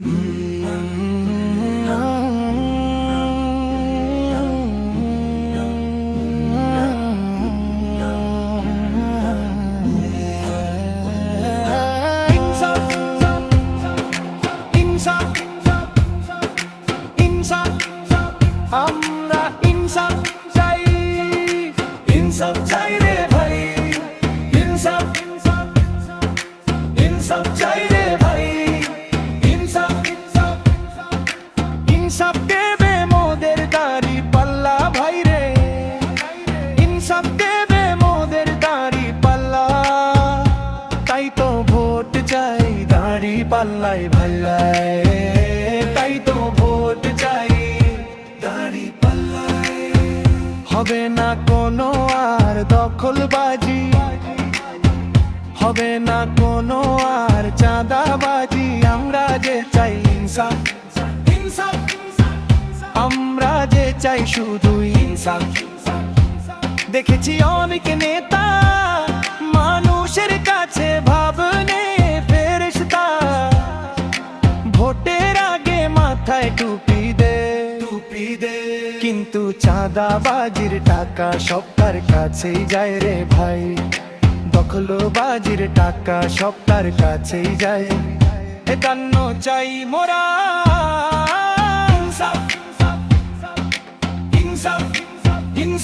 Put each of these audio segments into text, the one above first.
ইনসাফ ইনসাফ ইনসাফ আমরা ইনসাফ চাই ইনসাফ চাই রে ভাই ইনসাফ ইনসাফ চাই রে দেবে মোদের দাড়ি পাল্লা ভাই রে ইনসাফ দেবে মোদের দাড়ি পাল্লা তাই তো ভোট চাই দাড়ি পাল্লাই ভাল্লাই তাই তো ভোট চাই দাড়ি পাল্লাই হবে না কোনো আর দখলবাজি হবে না কোনো আর চাঁদাবাজি আমরা যে চাই ইনসাফ ইনসাফ আমরা যে চাই শুধু ইনসাফ দেখেছি অনেক নেতা মানুষের কাছে ভাবনে ফেরেশতা। ভোটের আগে মাথায় টুপি দে। টুপি দে। কিন্তু চাঁদাবাজির টাকা সবার কাছেই যায় রে ভাই। দখলবাজির টাকা সবার কাছেই যায়। একান্ন চাই মোরা।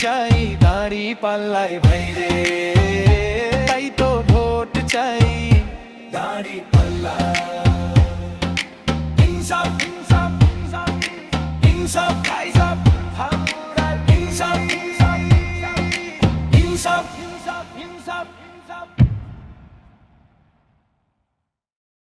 চাই দাড়ি পাল্লাই ভাই রে তাই তো ভোট চাই দাড়ি পাল্লা ইনসাফ ইনসাফ ইনসাফ ইনসাফ কাইসাফ হামরা ইনসাফ ইনসাফ ইনসাফ ইনসাফ ইনসাফ